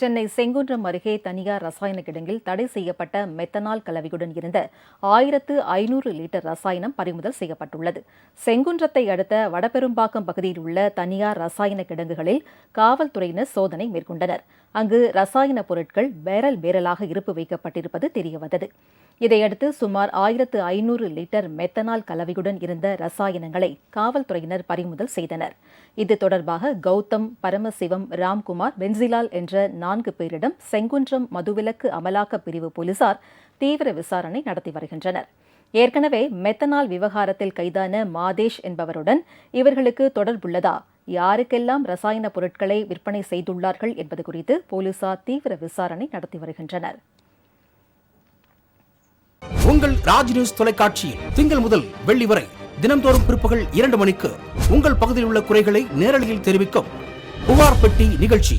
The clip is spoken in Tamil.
சென்னை செங்குன்றம் அருகே தனியார் ரசாயன கிடங்கில் தடை செய்யப்பட்ட மெத்தனால் கலவையுடன் இருந்த ஆயிரத்து ஐநூறு லிட்டர் ரசாயனம் பறிமுதல் செய்யப்பட்டுள்ளது. செங்குன்றத்தை அடுத்த வடபெரும்பாக்கம் பகுதியில் உள்ள தனியார் ரசாயன கிடங்குகளில் காவல்துறையினர் சோதனை மேற்கொண்டனர். அங்கு ரசாயன பொருட்கள் பேரல் பேரலாக இருப்பு வைக்கப்பட்டிருப்பது தெரியவந்தது. இதையடுத்து சுமார் ஆயிரத்து ஐநூறு லிட்டர் மெத்தனால் கலவையுடன் இருந்த ரசாயனங்களை காவல்துறையினர் பறிமுதல் செய்தனர். இது தொடர்பாக கௌதம் பரமசிவம் ராம்குமார் பென்சிலால் என்ற நான்கு பேரிடம் செங்குன்றம் மதுவிலக்கு அமலாக்கப் பிரிவு போலீசார் தீவிர விசாரணை நடத்தி வருகின்றனர். ஏற்கனவே மெத்தனால் விவகாரத்தில் கைதான மாதேஷ் என்பவருடன் இவர்களுக்கு தொடர்புள்ளதா யாருக்கெல்லாம் ரசாயன பொருட்களை விற்பனை செய்துள்ளார்கள் என்பது குறித்து போலீசார் தீவிர விசாரணை நடத்தி வருகின்றனர். உங்கள் ராஜ் நியூஸ் தொலைக்காட்சியில் திங்கள் முதல் வெள்ளி வரை தினம்தோறும் பிற்பகல் இரண்டு மணிக்கு உங்கள் பகுதியில் உள்ள குறைகளை நேரலையில் தெரிவிக்கும் புகார் பெட்டி நிகழ்ச்சி.